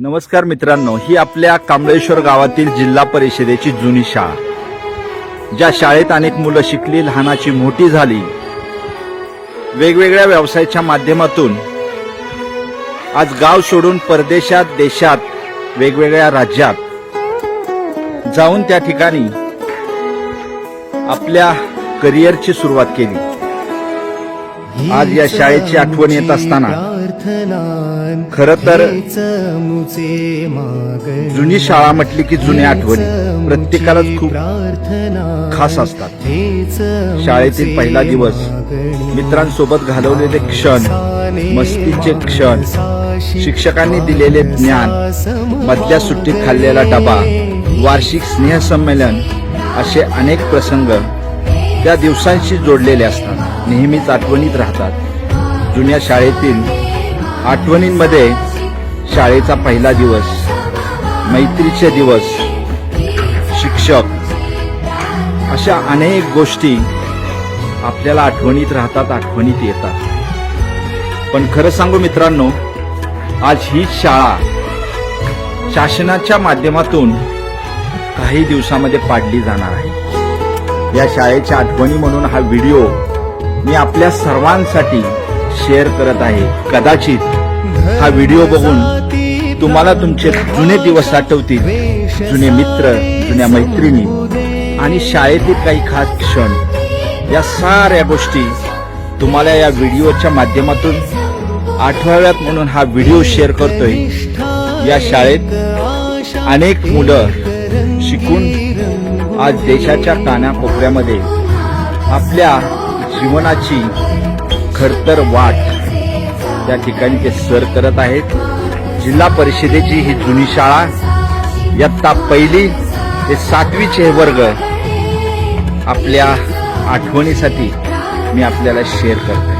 नमस्कार मित्रांनो ही आपल्या कांबळेश्वर गावातील जिल्हा परिषदेची जुनी शाळा. ज्या शाळेत अनेक मुलं शिकली लहानाची मोठी झाली. वेगवेगळ्या व्यवसायाच्या माध्यमातून आज गाव सोडून परदेशात देशात वेगवेगळ्या राज्यात जाऊन त्या ठिकाणी आपल्या करिअरची सुरुवात केली. आज या शाळेची आठवण येत असताना खरं तर जुनी शाळा म्हटली की जुन्या आठवणी. प्रत्येकालाच खूप खास असतात. शाळेतील पहिला दिवस. मित्रांसोबत घालवलेले क्षण मस्तीचे क्षण शिक्षकांनी दिलेले ज्ञान मधल्या सुट्टीत खाल्लेला डबा वार्षिक स्नेहसंमेलन असे अनेक प्रसंग त्या दिवसांशी जोडलेले असतात. नेहमीच आठवणीत राहतात. जुन्या शाळेतील आठवणींमध्ये शाळेचा पहिला दिवस मैत्रीचे दिवस शिक्षक अशा अनेक गोष्टी आपल्याला आठवणीत राहतात आठवणीत येतात. पण खरं सांगू मित्रांनो आज ही शाळा शासनाच्या माध्यमातून काही दिवसामध्ये पाडली जाणार आहे. या शाळेच्या आठवणी म्हणून हा व्हिडिओ मी आपल्या सर्वांसाठी शेअर करत आहे. कदाचित हा व्हिडिओ बघून तुम्हाला तुमचे जुने दिवस आठवतील जुने मित्र जुन्या मैत्रिणी आणि शाळेतील काही खास क्षण. या साऱ्या गोष्टी तुम्हाला या व्हिडिओच्या माध्यमातून आठवाव्यात म्हणून हा व्हिडिओ शेअर करतोय. या शाळेत अनेक मुलं शिकून आज देशाच्या कानाकोपऱ्यामध्ये आपल्या जीवनाची खडतर वाट त्या ठिकाणी ते सर करत आहेत. जिल्हा परिषदेची ही जुनी शाळा इयत्ता पहिली ते सातवीचे हे वर्ग आपल्या आठवणीसाठी मी आपल्याला शेअर करतो.